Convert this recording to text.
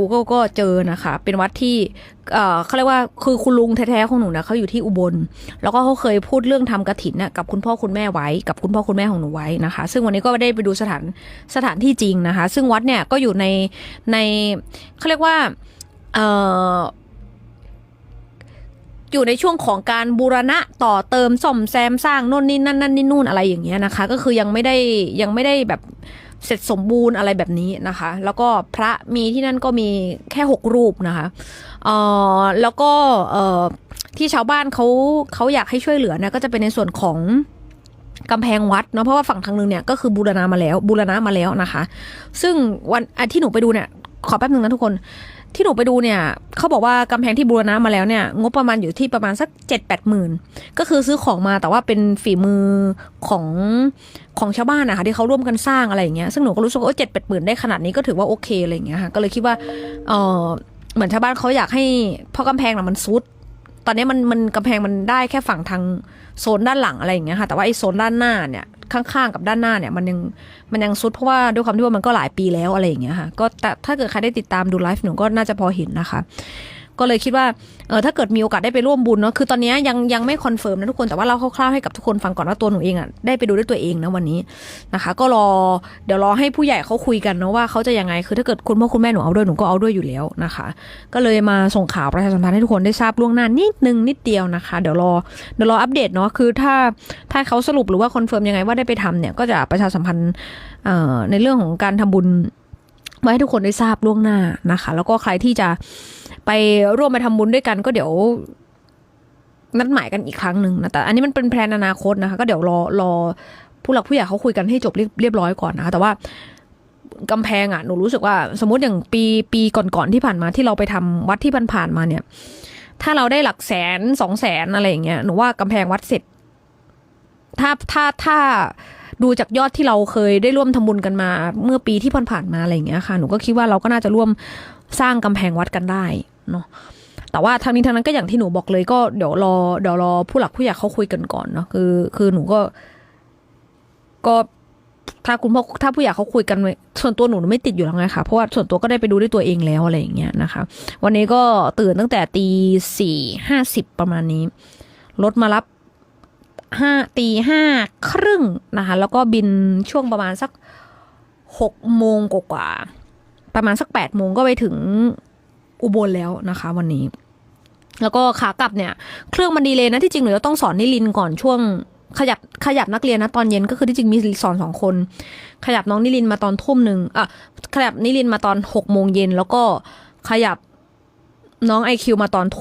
Google ก็เจอนะคะ เป็นวัดที่เขาเรียกว่าคือคุณลุงแท้ๆของหนูนี่ยเขาอยู่ที่อุบล แล้วก็เขาเคยพูดเรื่องทำกระถินน่ะกับคุณพ่อคุณแม่ไว้ กับคุณพ่อคุณแม่ของหนูไว้นะคะ ซึ่งวันนี้ก็ได้ไปดูสถานสถานที่จริงนะคะ ซึ่งวัดเนี่ยก็อยู่ในในเขาเรียกว่าเอ่ออยู่ในช่วงของการบูรณะต่อเติมซ่อมแซมสร้างโน่นนี่นั่นนั่นนี่นู่นอะไรอย่างเงี้ยนะคะ ก็คือยังไม่ได้ยังไม่ได้แบบ เสร็จสมบูรณ์อะไรแบบนี้นะคะ แล้วก็พระมีที่นั่นก็มีแค่หกรูปนะคะเอ่อแล้วก็เอ่อที่ชาวบ้านเขาเขาอยากให้ช่วยเหลือนะก็จะเป็นในส่วนของกำแพงวัดเนาะเพราะว่าฝั่งทางนึงเนี่ยก็คือบูรณะมาแล้วบูรณะมาแล้วนะคะ ซึ่งวันที่หนูไปดูเนี่ยขอแป๊บนึงนะทุกคน ที่หนูไปดูเนี่ยเขาบอกว่ากำแพงที่บูรณะมาแล้วเนี่ย งบประมาณอยู่ที่ประมาณสักเจ็ดแปดหมื่นก็คือซื้อของมาแต่ว่าเป็นฝีมือของของชาวบ้านนะคะที่เขาร่วมกันสร้างอะไรอย่างเงี้ยซึ่งหนูก็รู้สึกว่าเจ็ดแปดหมื่นได้ขนาดนี้ก็ถือว่าโอเคอะไรอย่างเงี้ยค่ะก็เลยคิดว่าเออเหมือนชาวบ้านเขาอยากให้เพราะกำแพงน่ะมันซุดตอนนี้มันมันกำแพงมันได้แค่ฝั่งทางโซนด้านหลังอะไรอย่างเงี้ยค่ะแต่ว่าไอ้โซนด้านหน้าเนี่ย ข้างๆกับด้านหน้าเนี่ยมันยังมันยังซุดเพราะว่าด้วยความที่ว่ามันก็หลายปีแล้วอะไรอย่างเงี้ยค่ะก็แต่ถ้าเกิดใครได้ติดตามดูไลฟ์หนูก็น่าจะพอเห็นนะคะ ก็เลยคิดว่าเออถ้าเกิดมีโอกาสได้ไปร่วมบุญเนาะคือตอนนี้ยังยังไม่คอนเฟิร์มนะทุกคนแต่ว่าเล่าคร่าวๆให้กับทุกคนฟังก่อนว่าตัวหนูเองอะ่ะได้ไปดูด้วยตัวเองนะวันนี้นะคะ ก็รอเดี๋ยวรอให้ผู้ใหญ่เขาคุยกันเนาะว่าเขาจะยังไงคือถ้าเกิดคุณพ่อคุณแม่หนูเอาด้วยหนูก็เอาด้วยอยู่แล้วนะคะ ก็เลยมาส่งข่าวประชาสัมพันธ์ให้ทุกคนได้ทราบล่วงหน้านิดนึงนิดเดียวนะคะ เดี๋ยวรอเดี๋ยวรออัปเดตเนาะคือถ้าถ้าเขาสรุปหรือว่าคอนเฟิร์มยังไงว่าได้ไปทำเนี่ยก็จะประชาสัมพันธ์เอ่อในเรื่องของการทำบุญไว้ให้ทุกคนได้ทราบล่วงหน้านะคะ แล้วก็ใครที่จะ ไปร่วมไปทำบุญด้วยกันก็เดี๋ยวนัดหมายกันอีกครั้งหนึ่งนะแต่อันนี้มันเป็นแพลนอนาคตนะคะ ก็เดี๋ยวรอรอผู้หลักผู้ใหญ่เขาคุยกันให้จบเรียบเรียบร้อยก่อนนะคะแต่ว่ากำแพงอะหนูรู้สึกว่า สมมติอย่างปีปีก่อนๆที่ผ่านมาที่เราไปทำวัดที่ผ่านๆมาเนี่ย ถ้าเราได้หลักแสนสองแสนอะไรอย่างเงี้ยหนูว่ากำแพงวัดเสร็จ ถ้าถ้าถ้าดูจากยอดที่เราเคยได้ร่วมทำบุญกันมา เมื่อปีที่ผ่านๆมาอะไรอย่างเงี้ยค่ะ หนูก็คิดว่าเราก็น่าจะร่วมสร้างกำแพงวัดกันได้ เนาะแต่ว่าทางนี้ทางนั้นก็อย่างที่หนูบอกเลยก็เดี๋ยวรอเดี๋ยวรอผู้หลักผู้ใหญ่เขาคุยกันก่อนเนาะคือ คือหนูก็ ก็ถ้าคุณพ่อถ้าผู้ใหญ่เขาคุยกัน ส่วนตัวหนูไม่ติดอยู่แล้วไงค่ะเพราะว่าส่วนตัวก็ได้ไปดูด้วยตัวเองแล้วอะไรอย่างเงี้ยนะคะ วันนี้ก็ตื่นตั้งแต่ตีสี่ห้าสิบประมาณนี้รถมารับห้าตีห้าครึ่งนะคะแล้วก็บินช่วงประมาณสักหกโมงกว่าประมาณสักแปดโมงก็ไปถึง อุบลแล้วนะคะ วันนี้ แล้วก็ขากลับเนี่ย เครื่องมันดีเลยนะที่จริงหนูจะต้องสอนนิลินก่อนช่วงขยับขยับนักเรียนนะตอนเย็นก็คือที่จริงมีสอนสองคน ขยับน้องนิลินมาตอนทุ่มหนึ่งอะขยับนิลินมาตอนหกโมงเย็นแล้วก็ขยับน้องไอคิวมาตอนทุ่ม